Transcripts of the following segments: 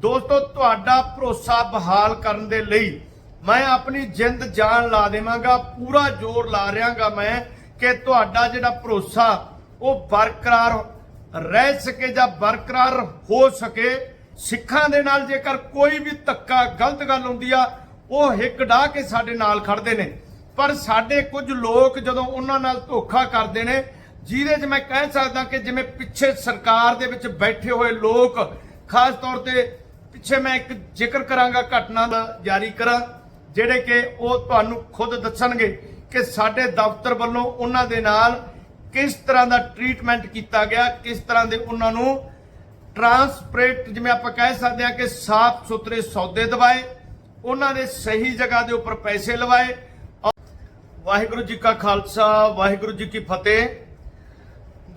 ਦੋਸਤੋ, ਤੁਹਾਡਾ ਭਰੋਸਾ ਬਹਾਲ ਕਰਨ ਦੇ ਲਈ ਮੈਂ ਆਪਣੀ ਜਿੰਦ ਜਾਨ ਲਾ ਦੇਵਾਂਗਾ, ਪੂਰਾ ਜ਼ੋਰ ਲਾ ਰਿਹਾਗਾ ਮੈਂ ਕਿ ਤੁਹਾਡਾ ਜਿਹੜਾ ਭਰੋਸਾ, ਉਹ ਬਰਕਰਾਰ ਰਹਿ ਸਕੇ ਜਾਂ ਬਰਕਰਾਰ ਹੋ ਸਕੇ। ਸਿੱਖਾਂ ਦੇ ਨਾਲ ਜੇਕਰ ਕੋਈ ਵੀ ਧੱਕਾ, ਗਲਤ ਗੱਲ ਹੁੰਦੀ ਆ, ਉਹ ਹਿੱਕ ਢਾ ਕੇ ਸਾਡੇ ਨਾਲ ਖੜਦੇ ਨੇ। ਪਰ ਸਾਡੇ ਕੁਝ ਲੋਕ ਜਦੋਂ ਉਹਨਾਂ ਨਾਲ ਧੋਖਾ ਕਰਦੇ ਨੇ, ਜਿਹਦੇ 'ਚ ਮੈਂ ਕਹਿ ਸਕਦਾ ਕਿ ਜਿਵੇਂ ਪਿੱਛੇ ਸਰਕਾਰ ਦੇ ਵਿੱਚ ਬੈਠੇ ਹੋਏ ਲੋਕ, ਖਾਸ ਤੌਰ ਤੇ ਪਿੱਛੇ ਮੈਂ ਇੱਕ ਜ਼ਿਕਰ ਕਰਾਂਗਾ ਘਟਨਾ ਦਾ ਜਾਰੀ ਕਰਾਂ, ਜਿਹੜੇ ਕਿ ਉਹ ਤੁਹਾਨੂੰ ਖੁਦ ਦੱਸਣਗੇ ਕਿ ਸਾਡੇ ਦਫ਼ਤਰ ਵੱਲੋਂ ਉਹਨਾਂ ਦੇ ਨਾਲ ਕਿਸ ਤਰ੍ਹਾਂ ਦਾ ਟ੍ਰੀਟਮੈਂਟ ਕੀਤਾ ਗਿਆ, ਕਿਸ ਤਰ੍ਹਾਂ ਦੇ ਉਹਨਾਂ ਨੂੰ ਟਰਾਂਸਪਰੇਟ, ਜਿਵੇਂ ਆਪਾਂ ਕਹਿ ਸਕਦੇ ਹਾਂ ਕਿ ਸਾਫ਼ ਸੁਥਰੇ ਸੌਦੇ ਦਿਵਾਏ, ਉਹਨਾਂ ਦੇ ਸਹੀ ਜਗ੍ਹਾ ਦੇ ਉੱਪਰ ਪੈਸੇ ਲਵਾਏ। ਵਾਹਿਗੁਰੂ ਜੀ ਕਾ ਖਾਲਸਾ, ਵਾਹਿਗੁਰੂ ਜੀ ਕੀ ਫਤਿਹ।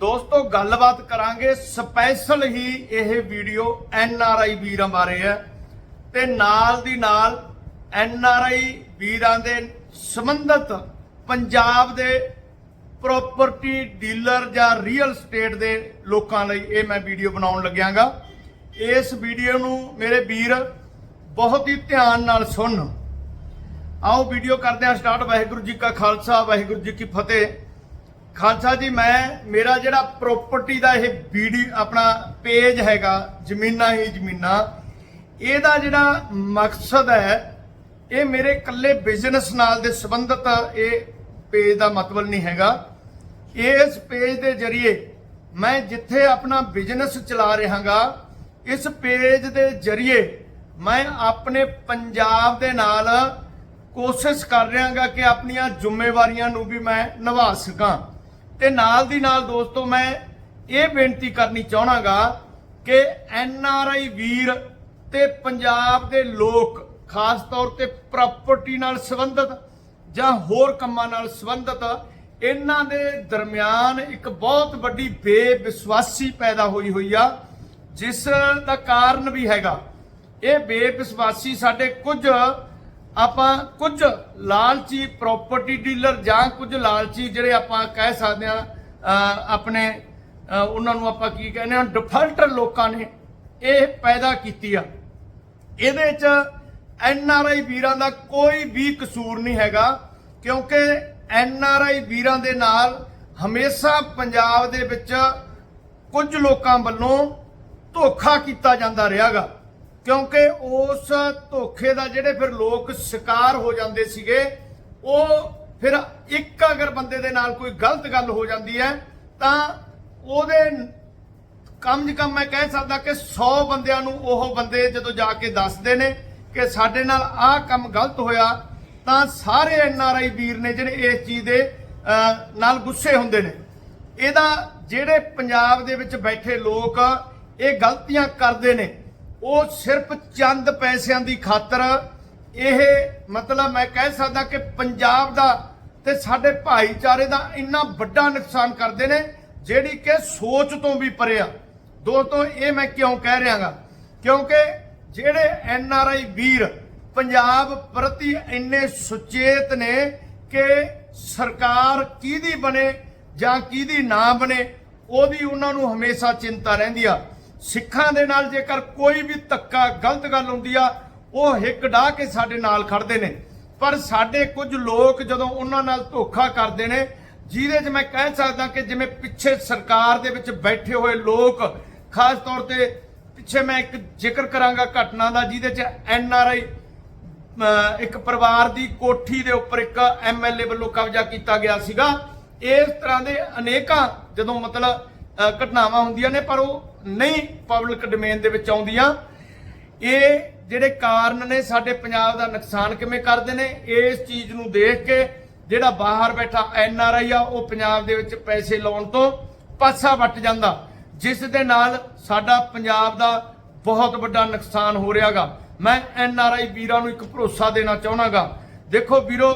ਦੋਸਤੋ, ਗੱਲਬਾਤ ਕਰਾਂਗੇ। ਸਪੈਸ਼ਲ ਹੀ ਇਹ ਵੀਡੀਓ ਐਨ ਆਰ ਆਈ ਵੀਰਾਂ ਬਾਰੇ ਹੈ। ਤੇ ਨਾਲ ਦੀ ਨਾਲ ਐਨ ਆਰ ਆਈ ਵੀਰਾਂ ਦੇ ਸੰਬੰਧਤ ਪੰਜਾਬ ਦੇ ਪ੍ਰਾਪਰਟੀ ਡੀਲਰ ਜਾਂ ਰੀਅਲ ਸਟੇਟ ਦੇ ਲੋਕਾਂ ਲਈ ਇਹ ਮੈਂ ਵੀਡੀਓ ਬਣਾਉਣ ਲੱਗਿਆਗਾ। ਇਸ ਵੀਡੀਓ ਨੂੰ ਮੇਰੇ ਵੀਰ ਬਹੁਤ ਹੀ ਧਿਆਨ ਨਾਲ ਸੁਣਨ ਆਓ ਵੀਡੀਓ ਕਰਦੇ ਹਾਂ ਸਟਾਰਟ ਵਾਹਿਗੁਰੂ ਜੀ ਕਾ ਖਾਲਸਾ, ਵਾਹਿਗੁਰੂ ਜੀ ਕੀ ਫਤਿਹ। ਖਾਲਸਾ ਜੀ, ਮੈਂ, ਮੇਰਾ ਜਿਹੜਾ ਪ੍ਰਾਪਰਟੀ ਦਾ ਇਹ ਵੀਡੀਓ ਆਪਣਾ ਪੇਜ ਹੈਗਾ, ਜ਼ਮੀਨਾਂ ਹੀ ਜ਼ਮੀਨਾਂ, ਇਹਦਾ ਜਿਹੜਾ ਮਕਸਦ ਹੈ, ਇਹ ਮੇਰੇ ਇਕੱਲੇ ਬਿਜ਼ਨਸ ਨਾਲ ਦੇ ਸੰਬੰਧਤ ਇਹ ਪੇਜ ਦਾ ਮਤਲਬ ਨਹੀਂ ਹੈਗਾ। ਇਸ ਪੇਜ ਦੇ ਜ਼ਰੀਏ ਮੈਂ ਜਿੱਥੇ ਆਪਣਾ ਬਿਜ਼ਨਸ ਚਲਾ ਰਿਹਾਗਾ, ਇਸ ਪੇਜ ਦੇ ਜ਼ਰੀਏ ਮੈਂ ਆਪਣੇ ਪੰਜਾਬ ਦੇ ਨਾਲ ਕੋਸ਼ਿਸ਼ ਕਰ ਰਿਹਾਗਾ ਕਿ ਆਪਣੀਆਂ ਜ਼ਿੰਮੇਵਾਰੀਆਂ ਨੂੰ ਵੀ ਮੈਂ ਨਿਭਾ ਸਕਾਂ। ਤੇ ਨਾਲ ਦੀ ਨਾਲ ਦੋਸਤੋ ਮੈਂ ਇਹ ਬੇਨਤੀ ਕਰਨੀ ਚਾਹਣਾਗਾ ਕਿ ਐਨ ਆਰ ਆਈ ਵੀਰ ਤੇ ਪੰਜਾਬ ਦੇ ਲੋਕ, ਖਾਸ ਤੌਰ ਤੇ ਪ੍ਰਾਪਰਟੀ ਨਾਲ ਸੰਬੰਧਿਤ ਜਾਂ ਹੋਰ ਕੰਮਾਂ ਨਾਲ ਸੰਬੰਧਿਤ, ਇਹਨਾਂ ਦੇ ਦਰਮਿਆਨ ਇੱਕ ਬਹੁਤ ਵੱਡੀ ਬੇਵਿਸ਼ਵਾਸੀ ਪੈਦਾ ਹੋਈ ਹੋਈ ਆ, ਜਿਸ ਦਾ ਕਾਰਨ ਵੀ ਹੈਗਾ। ਇਹ ਬੇਵਿਸ਼ਵਾਸੀ ਸਾਡੇ ਕੁਝ ਆਪਾਂ ਕੁਝ ਲਾਲਚੀ ਪ੍ਰਾਪਰਟੀ ਡੀਲਰ ਜਾਂ ਕੁਝ ਲਾਲਚੀ ਜਿਹੜੇ ਆਪਾਂ ਕਹਿ ਸਕਦੇ ਆ ਆਪਣੇ ਉਹਨਾਂ ਨੂੰ ਆਪਾਂ ਕੀ ਕਹਿੰਦੇ ਆ ਡਿਫਾਲਟਰ ਲੋਕਾਂ ਨੇ ਇਹ ਪੈਦਾ ਕੀਤੀ ਆ। ਇਹਦੇ 'ਚ ਐਨ ਆਰ ਆਈ ਵੀਰਾਂ ਦਾ ਕੋਈ ਵੀ ਕਸੂਰ ਨਹੀਂ ਹੈਗਾ, ਕਿਉਂਕਿ ਐਨ ਆਰ ਆਈ ਵੀਰਾਂ ਦੇ ਨਾਲ ਹਮੇਸ਼ਾ ਪੰਜਾਬ ਦੇ ਵਿੱਚ ਕੁਝ ਲੋਕਾਂ ਵੱਲੋਂ ਧੋਖਾ ਕੀਤਾ ਜਾਂਦਾ ਰਿਹਾਗਾ। ਕਿਉਂਕਿ ਉਸ ਧੋਖੇ ਦਾ ਜਿਹੜੇ ਫਿਰ ਲੋਕ ਸ਼ਿਕਾਰ ਹੋ ਜਾਂਦੇ ਸੀਗੇ, ਉਹ ਫਿਰ ਇੱਕ ਅਗਰ ਬੰਦੇ ਦੇ ਨਾਲ ਕੋਈ ਗਲਤ ਗੱਲ ਹੋ ਜਾਂਦੀ ਹੈ, ਤਾਂ ਉਹਦੇ ਕਮ ਸੇ ਕਮ ਮੈਂ ਕਹਿ ਸਕਦਾ ਕਿ 100 ਬੰਦਿਆਂ ਨੂੰ ਉਹ ਬੰਦੇ ਜਦੋਂ ਜਾ ਕੇ ਦੱਸਦੇ ਨੇ ਕਿ ਸਾਡੇ ਨਾਲ ਆਹ ਕੰਮ ਗਲਤ ਹੋਇਆ, ਤਾਂ ਸਾਰੇ ਐਨ ਆਰ ਆਈ ਵੀਰ ਨੇ ਜਿਹੜੇ ਇਸ ਚੀਜ਼ ਦੇ ਨਾਲ ਗੁੱਸੇ ਹੁੰਦੇ ਨੇ। ਇਹਦਾ ਜਿਹੜੇ ਪੰਜਾਬ ਦੇ ਵਿੱਚ ਬੈਠੇ ਲੋਕ ਇਹ ਗਲਤੀਆਂ ਕਰਦੇ ਨੇ ਉਹ ਸਿਰਫ ਚੰਦ ਪੈਸਿਆਂ ਦੀ ਖਾਤਰ, ਇਹ ਮਤਲਬ ਮੈਂ ਕਹਿ ਸਕਦਾ ਕਿ ਪੰਜਾਬ ਦਾ ਤੇ ਸਾਡੇ ਭਾਈਚਾਰੇ ਦਾ ਇੰਨਾ ਵੱਡਾ ਨੁਕਸਾਨ ਕਰਦੇ ਨੇ, ਜਿਹੜੀ ਕਿ ਸੋਚ ਤੋਂ ਵੀ ਪਰੇ ਆ। ਦੋਸਤੋ, ਇਹ ਮੈਂ ਕਿਉਂ ਕਹਿ ਰਿਹਾਗਾ? ਕਿਉਂਕਿ ਜਿਹੜੇ ਐਨ ਆਰ ਆਈ ਵੀਰ ਪੰਜਾਬ ਪ੍ਰਤੀ ਇੰਨੇ ਸੁਚੇਤ ਨੇ ਕਿ ਸਰਕਾਰ ਕਿਹਦੀ ਬਣੇ ਜਾਂ ਕਿਹਦੀ ਨਾ ਬਣੇ, ਉਹਦੀ ਉਹਨਾਂ ਨੂੰ ਹਮੇਸ਼ਾ ਚਿੰਤਾ ਰਹਿੰਦੀ ਆ। ਸਿੱਖਾਂ ਦੇ ਨਾਲ ਜੇਕਰ ਕੋਈ ਵੀ ਧੱਕਾ, ਗਲਤ ਗੱਲ ਹੁੰਦੀ ਆ, ਉਹ ਹਿੱਕ ਢਾ ਕੇ ਸਾਡੇ ਨਾਲ ਖੜਦੇ ਨੇ। ਪਰ ਸਾਡੇ ਕੁਝ ਲੋਕ ਜਦੋਂ ਉਹਨਾਂ ਨਾਲ ਧੋਖਾ ਕਰਦੇ ਨੇ, ਜਿਹਦੇ 'ਚ ਮੈਂ ਕਹਿ ਸਕਦਾ ਕਿ ਜਿਵੇਂ ਪਿੱਛੇ ਸਰਕਾਰ ਦੇ ਵਿੱਚ ਬੈਠੇ ਹੋਏ ਲੋਕ, ਖਾਸ ਤੌਰ ਤੇ ਪਿੱਛੇ ਮੈਂ ਇੱਕ ਜ਼ਿਕਰ ਕਰਾਂਗਾ ਘਟਨਾ ਦਾ, ਜਿਹਦੇ 'ਚ ਐਨ ਆਰ ਆਈ, ਅਹ ਇੱਕ ਪਰਿਵਾਰ ਦੀ ਕੋਠੀ ਦੇ ਉੱਪਰ ਇੱਕ ਐਮਐਲਏ ਵੱਲੋਂ ਕਬਜ਼ਾ ਕੀਤਾ ਗਿਆ ਸੀਗਾ। ਇਸ ਤਰ੍ਹਾਂ ਦੇ ਅਨੇਕਾਂ ਜਦੋਂ ਮਤਲਬ ਘਟਨਾਵਾਂ ਹੁੰਦੀਆਂ ਨੇ, ਪਰ ਉਹ ਨਹੀਂ ਪਬਲਿਕ ਡੋਮੇਨ ਦੇ ਵਿੱਚ ਆਉਂਦੀਆਂ। ਇਹ ਜਿਹੜੇ ਕਾਰਨ ਨੇ ਸਾਡੇ ਪੰਜਾਬ ਦਾ ਨੁਕਸਾਨ ਕਿਵੇਂ ਕਰਦੇ ਨੇ, ਇਸ ਚੀਜ਼ ਨੂੰ ਦੇਖ ਕੇ ਜਿਹੜਾ ਬਾਹਰ ਬੈਠਾ ਐਨ ਆਰ ਆਈ ਆ, ਉਹ ਪੰਜਾਬ ਦੇ ਵਿੱਚ ਪੈਸੇ ਲਾਉਣ ਤੋਂ ਪਾਸਾ ਵੱਟ ਜਾਂਦਾ। ਜਿਸ ਦੇ ਨਾਲ ਸਾਡਾ ਪੰਜਾਬ ਦਾ ਬਹੁਤ ਵੱਡਾ ਨੁਕਸਾਨ ਹੋ ਰਿਹਾਗਾ। ਮੈਂ ਐਨ ਆਰ ਆਈ ਵੀਰਾਂ ਨੂੰ ਇੱਕ ਭਰੋਸਾ ਦੇਣਾ ਚਾਹਣਾਗਾ ਦੇਖੋ ਵੀਰੋ,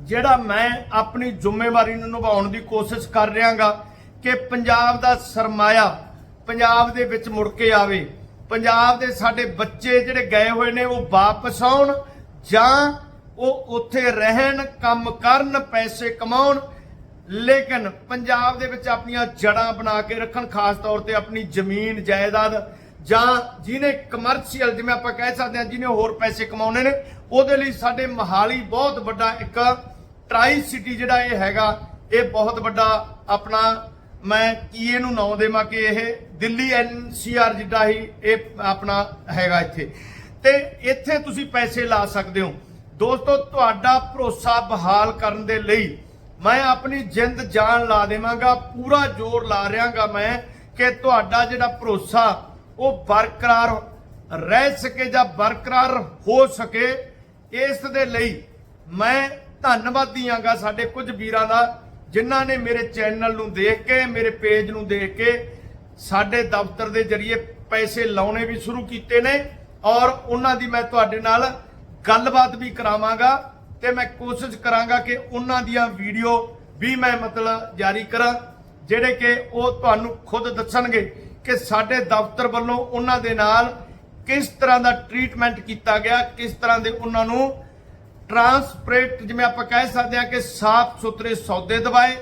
ਜਿਹੜਾ ਮੈਂ ਆਪਣੀ ਜ਼ਿੰਮੇਵਾਰੀ ਨੂੰ ਨਿਭਾਉਣ ਦੀ ਕੋਸ਼ਿਸ਼ ਕਰ ਰਿਹਾਗਾ ਕਿ ਪੰਜਾਬ ਦਾ ਸਰਮਾਇਆ ਪੰਜਾਬ ਦੇ ਵਿੱਚ ਮੁੜ ਕੇ ਆਵੇ, ਪੰਜਾਬ ਦੇ ਸਾਡੇ ਬੱਚੇ ਜਿਹੜੇ ਗਏ ਹੋਏ ਨੇ, ਉਹ ਵਾਪਸ ਆਉਣ ਜਾਂ ਉਹ ਉੱਥੇ ਰਹਿਣ, ਕੰਮ ਕਰਨ, ਪੈਸੇ ਕਮਾਉਣ, ਲੇਕਿਨ ਪੰਜਾਬ ਦੇ ਵਿੱਚ ਆਪਣੀਆਂ ਜੜਾਂ ਬਣਾ ਕੇ ਰੱਖਣ, ਖਾਸ ਤੌਰ ਤੇ ਆਪਣੀ ਜ਼ਮੀਨ, ਜਾਇਦਾਦ ਜਾਂ ਜਿਹਨੇ ਕਮਰਸ਼ੀਅਲ ਜਿਵੇਂ ਆਪਾਂ ਕਹਿ ਸਕਦੇ ਹਾਂ, ਜਿਹਨੇ ਹੋਰ ਪੈਸੇ ਕਮਾਉਣੇ ਨੇ, ਉਹਦੇ ਲਈ ਸਾਡੇ ਮਹਾਲੀ ਬਹੁਤ ਵੱਡਾ ਇੱਕ ਟਰਾਈ ਸਿਟੀ ਜਿਹੜਾ ਇਹ ਹੈਗਾ, ਇਹ ਬਹੁਤ ਵੱਡਾ ਆਪਣਾ ਮੈਂ ਕੀ ਇਹਨੂੰ ਨਾਂ ਦੇਵਾਂ ਕਿ ਇਹ ਦਿੱਲੀ ਐਨਸੀਆਰ ਜਿੱਡਾ ਹੀ ਇਹ ਆਪਣਾ ਹੈਗਾ ਇੱਥੇ। ਤੇ ਇੱਥੇ ਤੁਸੀਂ ਪੈਸੇ ਲਾ ਸਕਦੇ ਹੋ। ਦੋਸਤੋ, ਤੁਹਾਡਾ ਭਰੋਸਾ ਬਹਾਲ ਕਰਨ ਦੇ ਲਈ ਮੈਂ ਆਪਣੀ ਜਿੰਦ ਜਾਨ ਲਾ ਦੇਵਾਂਗਾ, ਪੂਰਾ ਜ਼ੋਰ ਲਾ ਰਿਹਾਗਾ ਮੈਂ ਕਿ ਤੁਹਾਡਾ ਜਿਹੜਾ ਭਰੋਸਾ, ਉਹ ਬਰਕਰਾਰ ਰਹਿ ਸਕੇ ਜਾਂ ਬਰਕਰਾਰ ਹੋ ਸਕੇ। ਇਸ ਦੇ ਲਈ ਮੈਂ ਧੰਨਵਾਦੀ ਆਂਗਾ ਸਾਡੇ ਕੁਝ ਵੀਰਾਂ ਦਾ। ਜਿਨ੍ਹਾਂ ਨੇ ਮੇਰੇ ਚੈਨਲ ਨੂੰ ਦੇਖ ਕੇ, ਮੇਰੇ ਪੇਜ ਨੂੰ ਦੇਖ ਕੇ ਸਾਡੇ ਦਫ਼ਤਰ ਦੇ ਜਰੀਏ ਪੈਸੇ ਲਾਉਣੇ ਵੀ ਸ਼ੁਰੂ ਕੀਤੇ ਨੇ ਔਰ ਉਹਨਾਂ ਦੀ ਮੈਂ ਤੁਹਾਡੇ ਨਾਲ ਗੱਲਬਾਤ ਵੀ ਕਰਾਵਾਂਗਾ ਤੇ ਮੈਂ ਕੋਸ਼ਿਸ਼ ਕਰਾਂਗਾ ਕਿ ਉਹਨਾਂ ਦੀਆਂ ਵੀਡੀਓ ਵੀ ਮੈਂ ਮਤਲਬ ਜਾਰੀ ਕਰਾਂ, ਜਿਹੜੇ ਕਿ ਉਹ ਤੁਹਾਨੂੰ ਖੁਦ ਦੱਸਣਗੇ ਕਿ ਸਾਡੇ ਦਫ਼ਤਰ ਵੱਲੋਂ ਉਹਨਾਂ ਦੇ ਨਾਲ ਕਿਸ ਤਰ੍ਹਾਂ ਦਾ ਟ੍ਰੀਟਮੈਂਟ ਕੀਤਾ ਗਿਆ, ਕਿਸ ਤਰ੍ਹਾਂ ਦੇ ਉਹਨਾਂ ਨੂੰ ਟਰਾਂਸਪਰੇਟ ਜਿਵੇਂ ਆਪਾਂ ਕਹਿ ਸਕਦੇ ਹਾਂ ਕਿ ਸਾਫ਼ ਸੁਥਰੇ ਸੌਦੇ ਦਵਾਏ,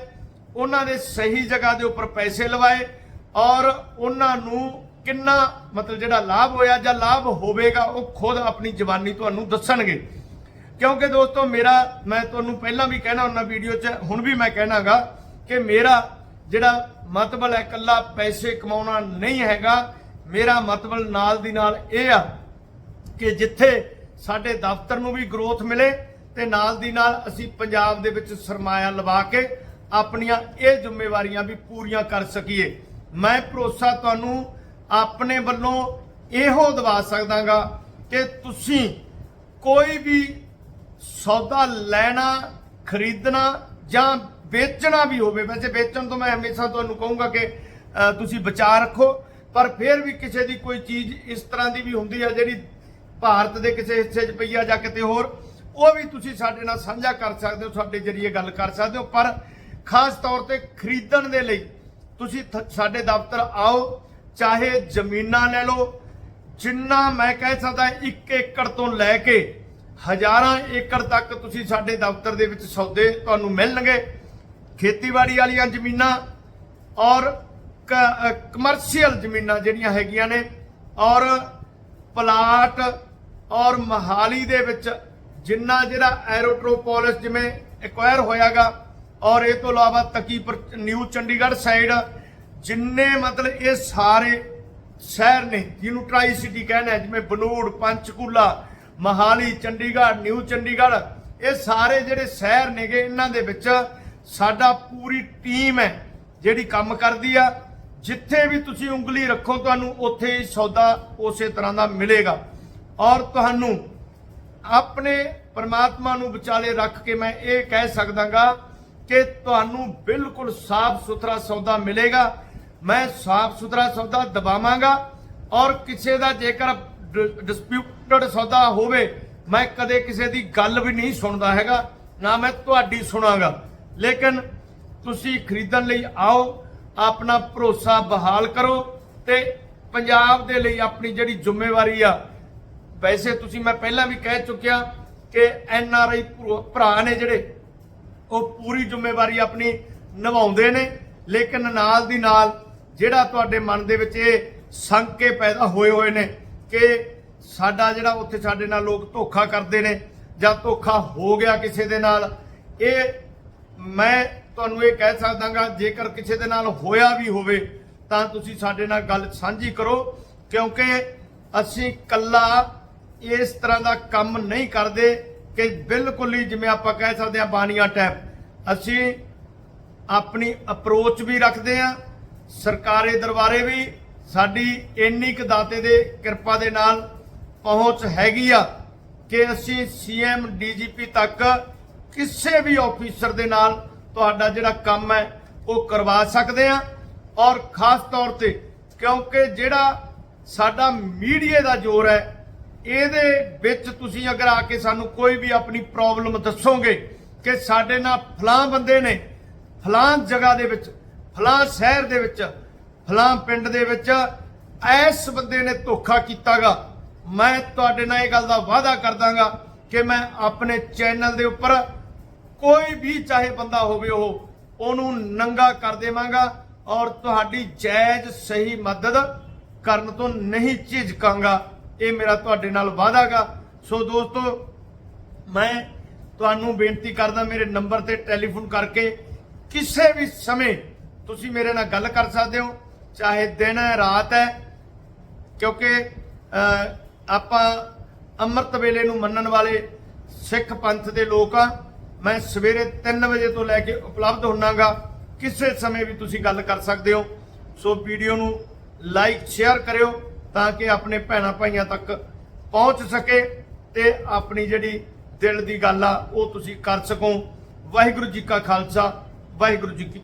ਉਹਨਾਂ ਦੇ ਸਹੀ ਜਗ੍ਹਾ ਦੇ ਉੱਪਰ ਪੈਸੇ ਲਵਾਏ ਔਰ ਉਹਨਾਂ ਨੂੰ ਕਿੰਨਾ ਮਤਲਬ ਜਿਹੜਾ ਲਾਭ ਹੋਇਆ ਜਾਂ ਲਾਭ ਹੋਵੇਗਾ ਉਹ ਖੁਦ ਆਪਣੀ ਜ਼ਬਾਨੀ ਤੁਹਾਨੂੰ ਦੱਸਣਗੇ। ਕਿਉਂਕਿ ਦੋਸਤੋ ਮੇਰਾ, ਮੈਂ ਤੁਹਾਨੂੰ ਪਹਿਲਾਂ ਵੀ ਕਹਿਣਾ ਹੁੰਦਾ ਵੀਡੀਓ 'ਚ, ਹੁਣ ਵੀ ਮੈਂ ਕਹਿਣਾਗਾ ਕਿ ਮੇਰਾ ਜਿਹੜਾ ਮਤਲਬ ਹੈ, ਇਕੱਲਾ ਪੈਸੇ ਕਮਾਉਣਾ ਨਹੀਂ ਹੈਗਾ। ਮੇਰਾ ਮਤਲਬ ਨਾਲ ਦੀ ਨਾਲ ਇਹ ਆ ਕਿ ਜਿੱਥੇ ਸਾਡੇ ਦਫ਼ਤਰ ਨੂੰ ਵੀ ਗਰੋਥ ਮਿਲੇ ਤੇ ਨਾਲ ਦੀ ਨਾਲ ਅਸੀਂ ਪੰਜਾਬ ਦੇ ਵਿੱਚ ਸਰਮਾਇਆ ਲਵਾ ਕੇ ਆਪਣੀਆਂ ਇਹ ਜ਼ਿੰਮੇਵਾਰੀਆਂ ਵੀ ਪੂਰੀਆਂ ਕਰ ਸਕੀਏ। ਮੈਂ ਭਰੋਸਾ ਤੁਹਾਨੂੰ ਆਪਣੇ ਵੱਲੋਂ ਇਹੋ ਦਵਾ ਸਕਦਾਗਾ ਕਿ ਤੁਸੀਂ ਕੋਈ ਵੀ ਸੌਦਾ ਲੈਣਾ, ਖਰੀਦਣਾ ਜਾਂ ਵੇਚਣਾ ਵੀ ਹੋਵੇ, ਵੈਸੇ ਵੇਚਣ ਤੋਂ ਮੈਂ ਹਮੇਸ਼ਾ ਤੁਹਾਨੂੰ ਕਹੂੰਗਾ ਕਿ ਤੁਸੀਂ ਬਚਾ ਰੱਖੋ, ਪਰ ਫਿਰ ਵੀ ਕਿਸੇ ਦੀ ਕੋਈ ਚੀਜ਼ ਇਸ ਤਰ੍ਹਾਂ ਦੀ ਵੀ ਹੁੰਦੀ ਹੈ ਜਿਹੜੀ ਭਾਰਤ ਦੇ ਕਿਸੇ ਹਿੱਸੇ 'ਚ ਪਈ ਆ ਜਾਂ ਕਿਤੇ ਹੋਰ, ਉਹ ਵੀ ਤੁਸੀਂ ਸਾਡੇ ਨਾਲ ਸਾਂਝਾ ਕਰ ਸਕਦੇ ਹੋ, ਸਾਡੇ ਜਰੀਏ ਗੱਲ ਕਰ ਸਕਦੇ ਹੋ। ਪਰ ਖਾਸ ਤੌਰ ਤੇ ਖਰੀਦਣ ਦੇ ਲਈ ਤੁਸੀਂ ਸਾਡੇ ਦਫ਼ਤਰ ਆਓ, ਚਾਹੇ ਜ਼ਮੀਨਾਂ ਲੈ ਲਓ, ਜਿੰਨਾ ਮੈਂ ਕਹਿ ਸਕਦਾ 1 ਏਕੜ ਤੋਂ ਲੈ ਕੇ ਹਜ਼ਾਰਾਂ ਏਕੜ ਤੱਕ ਤੁਸੀਂ ਸਾਡੇ ਦਫ਼ਤਰ ਦੇ ਵਿੱਚ ਸੌਦੇ ਤੁਹਾਨੂੰ ਮਿਲਣਗੇ। ਖੇਤੀਬਾੜੀ ਵਾਲੀਆਂ ਜ਼ਮੀਨਾਂ ਔਰ ਕਮਰਸ਼ੀਅਲ ਜ਼ਮੀਨਾਂ ਜਿਹੜੀਆਂ ਹੈਗੀਆਂ ਨੇ ਔਰ ਪਲਾਟ ਔਰ ਮਹਾਲੀ ਦੇ ਵਿੱਚ ਜਿੰਨਾ ਜਿਹੜਾ ਐਰੋਟ੍ਰੋਪੋਲਿਸ ਜਿਵੇਂ ਐਕਵਾਇਰ ਹੋਇਆਗਾ, ਔਰ ਇਹ ਤੋਂ ਇਲਾਵਾ ਤਕੀਪੁਰ ਨਿਊ ਚੰਡੀਗੜ੍ਹ ਸਾਈਡ ਜਿੰਨੇ ਮਤਲਬ ਇਹ ਸਾਰੇ ਸ਼ਹਿਰ ਨੇ, ਜਿਹਨੂੰ ਟਰਾਈ ਸਿਟੀ ਕਹਿੰਦੇ ਜਿਵੇਂ ਬਨੂੜ, ਪੰਚਕੂਲਾ, ਮਹਾਲੀ, ਚੰਡੀਗੜ੍ਹ, ਨਿਊ ਚੰਡੀਗੜ੍ਹ, ਇਹ ਸਾਰੇ ਜਿਹੜੇ ਸ਼ਹਿਰ ਨੇਗੇ, ਇਹਨਾਂ ਦੇ ਵਿੱਚ ਸਾਡਾ ਪੂਰੀ ਟੀਮ ਹੈ, ਜਿਹੜੀ ਕੰਮ ਕਰਦੀ ਆ। ਜਿੱਥੇ ਵੀ ਤੁਸੀਂ ਉਂਗਲੀ ਰੱਖੋ, ਤੁਹਾਨੂੰ ਉੱਥੇ ਹੀ ਸੌਦਾ ਉਸੇ ਤਰ੍ਹਾਂ ਦਾ ਮਿਲੇਗਾ। ਔਰ ਤੁਹਾਨੂੰ ਆਪਣੇ ਪਰਮਾਤਮਾ ਨੂੰ ਵਿਚਾਲੇ ਰੱਖ ਕੇ ਮੈਂ ਇਹ ਕਹਿ ਸਕਦਾਗਾ ਕਿ ਤੁਹਾਨੂੰ ਬਿਲਕੁਲ ਸਾਫ਼ ਸੁਥਰਾ ਸੌਦਾ ਮਿਲੇਗਾ। ਮੈਂ ਸਾਫ਼ ਸੁਥਰਾ ਸੌਦਾ ਦਬਾਵਾਂਗਾ ਔਰ ਕਿਸੇ ਦਾ ਜੇਕਰ ਡਿਸਪਿਊਟਡ ਸੌਦਾ ਹੋਵੇ, ਮੈਂ ਕਦੇ ਕਿਸੇ ਦੀ ਗੱਲ ਵੀ ਨਹੀਂ ਸੁਣਦਾ ਹੈਗਾ, ਨਾ ਮੈਂ ਤੁਹਾਡੀ ਸੁਣਾਗਾ। ਲੇਕਿਨ ਤੁਸੀਂ ਖਰੀਦਣ ਲਈ ਆਓ, ਆਪਣਾ ਭਰੋਸਾ ਬਹਾਲ ਕਰੋ ਤੇ ਪੰਜਾਬ ਦੇ ਲਈ ਆਪਣੀ ਜਿਹੜੀ ਜ਼ਿੰਮੇਵਾਰੀ ਆ ਵੈਸੇ ਤੁਸੀਂ ਮੈਂ ਪਹਿਲਾਂ ਵੀ ਕਹਿ ਚੁੱਕਿਆ ਕਿ ਐਨ ਆਰ ਆਈ ਭਰਾ ਨੇ ਜਿਹੜੇ, ਉਹ ਪੂਰੀ ਜ਼ਿੰਮੇਵਾਰੀ ਆਪਣੀ ਨਿਭਾਉਂਦੇ ਨੇ, ਲੇਕਿਨ ਨਾਲ ਦੀ ਨਾਲ ਜਿਹੜਾ ਤੁਹਾਡੇ ਮਨ ਦੇ ਵਿੱਚ ਇਹ ਸੰਕੇ ਪੈਦਾ ਹੋਏ ਹੋਏ ਨੇ ਕਿ ਸਾਡਾ ਜਿਹੜਾ ਉੱਥੇ ਸਾਡੇ ਨਾਲ ਲੋਕ ਧੋਖਾ ਕਰਦੇ ਨੇ ਜਾਂ ਧੋਖਾ ਹੋ ਗਿਆ ਕਿਸੇ ਦੇ ਨਾਲ, ਇਹ ਮੈਂ ਤੁਹਾਨੂੰ ਇਹ ਕਹਿ ਸਕਦਾਗਾ, ਜੇਕਰ ਕਿਸੇ ਦੇ ਨਾਲ ਹੋਇਆ ਵੀ ਹੋਵੇ, ਤਾਂ ਤੁਸੀਂ ਸਾਡੇ ਨਾਲ ਗੱਲ ਸਾਂਝੀ ਕਰੋ, ਕਿਉਂਕਿ ਅਸੀਂ ਕੱਲਾ ਇਸ ਤਰ੍ਹਾਂ ਦਾ ਕੰਮ ਨਹੀਂ ਕਰਦੇ ਕਿ ਬਿਲਕੁਲ ਹੀ ਜਿਵੇਂ ਆਪਾਂ ਕਹਿ ਸਕਦੇ ਹਾਂ ਬਾਨੀਆਂ ਟੈਪ। ਅਸੀਂ ਆਪਣੀ ਅਪਰੋਚ ਵੀ ਰੱਖਦੇ ਹਾਂ, ਸਰਕਾਰੀ ਦਰਬਾਰੇ ਵੀ ਸਾਡੀ ਇੰਨੀ ਕੁ ਦਾਤੇ ਦੇ ਕਿਰਪਾ ਦੇ ਨਾਲ ਪਹੁੰਚ ਹੈਗੀ ਆ ਕਿ ਅਸੀਂ ਸੀਐਮ ਡੀਜੀਪੀ ਤੱਕ ਕਿਸੇ ਵੀ ਆਫੀਸਰ ਦੇ ਨਾਲ ਤੁਹਾਡਾ ਜਿਹੜਾ ਕੰਮ ਹੈ, ਉਹ ਕਰਵਾ ਸਕਦੇ ਆ ਔਰ ਖਾਸ ਤੌਰ ਤੇ ਕਿਉਂਕਿ ਜਿਹੜਾ ਸਾਡਾ ਮੀਡੀਆ ਦਾ ਜ਼ੋਰ ਹੈ ਇਹਦੇ ਵਿੱਚ ਤੁਸੀਂ ਅਗਰ ਆ ਕੇ ਸਾਨੂੰ ਕੋਈ ਵੀ ਆਪਣੀ ਪ੍ਰੋਬਲਮ ਦੱਸੋਗੇ ਕਿ ਸਾਡੇ ਨਾਲ ਫਲਾਂ ਬੰਦੇ ਨੇ ਫਲਾਂ ਜਗ੍ਹਾ ਦੇ ਵਿੱਚ ਫਲਾਂ ਸ਼ਹਿਰ ਦੇ ਵਿੱਚ ਫਲਾਂ ਪਿੰਡ ਦੇ ਵਿੱਚ ਐਸ ਬੰਦੇ ਨੇ ਧੋਖਾ ਕੀਤਾਗਾ। ਮੈਂ ਤੁਹਾਡੇ ਨਾਲ ਇਹ ਗੱਲ ਦਾ ਵਾਅਦਾ ਕਰਦਾਗਾ ਕਿ ਮੈਂ ਆਪਣੇ ਚੈਨਲ ਦੇ ਉੱਪਰ ਕੋਈ ਵੀ ਚਾਹੇ ਬੰਦਾ ਹੋਵੇ ਉਹ, ਉਹਨੂੰ ਨੰਗਾ ਕਰ ਦੇਵਾਂਗਾ ਔਰ ਤੁਹਾਡੀ ਜਾਇਜ਼ ਸਹੀ ਮਦਦ ਕਰਨ ਤੋਂ ਨਹੀਂ ਝਿਜਕਾਂਗਾ। ਇਹ ਮੇਰਾ ਤੁਹਾਡੇ ਨਾਲ ਵਾਅਦਾਗਾ ਸੋ ਦੋਸਤੋ, ਮੈਂ ਤੁਹਾਨੂੰ ਬੇਨਤੀ ਕਰਦਾ ਮੇਰੇ ਨੰਬਰ ਤੇ ਟੈਲੀਫੋਨ ਕਰਕੇ ਕਿਸੇ ਵੀ ਸਮੇਂ ਤੁਸੀਂ ਮੇਰੇ ਨਾਲ ਗੱਲ ਕਰ ਸਕਦੇ ਹੋ, ਚਾਹੇ ਦਿਨ ਹੈ, ਰਾਤ ਹੈ, ਕਿਉਂਕਿ ਆਪਾਂ ਅੰਮ੍ਰਿਤ ਵੇਲੇ ਨੂੰ ਮੰਨਣ ਵਾਲੇ ਸਿੱਖ ਪੰਥ ਦੇ ਲੋਕ ਆ। ਮੈਂ ਸਵੇਰੇ 3 ਵਜੇ ਤੋਂ ਲੈ ਕੇ ਉਪਲਬਧ ਹੁੰਨਾਗਾ। ਕਿਸੇ ਸਮੇਂ ਵੀ ਤੁਸੀਂ ਗੱਲ ਕਰ ਸਕਦੇ ਹੋ। ਸੋ ਵੀਡੀਓ ਨੂੰ ਲਾਈਕ, ਸ਼ੇਅਰ ਕਰਿਓ। ਤਾਂ ਕਿ ਆਪਣੇ ਭੈਣਾਂ ਭਾਈਆਂ ਤੱਕ ਪਹੁੰਚ ਸਕੇ ਤੇ ਆਪਣੀ ਜਿਹੜੀ ਦਿਲ ਦੀ ਗੱਲ ਆ, ਉਹ ਤੁਸੀਂ ਕਰ ਸਕੋ। ਵਾਹਿਗੁਰੂ ਜੀ ਕਾ ਖਾਲਸਾ, ਵਾਹਿਗੁਰੂ ਜੀ ਕੀ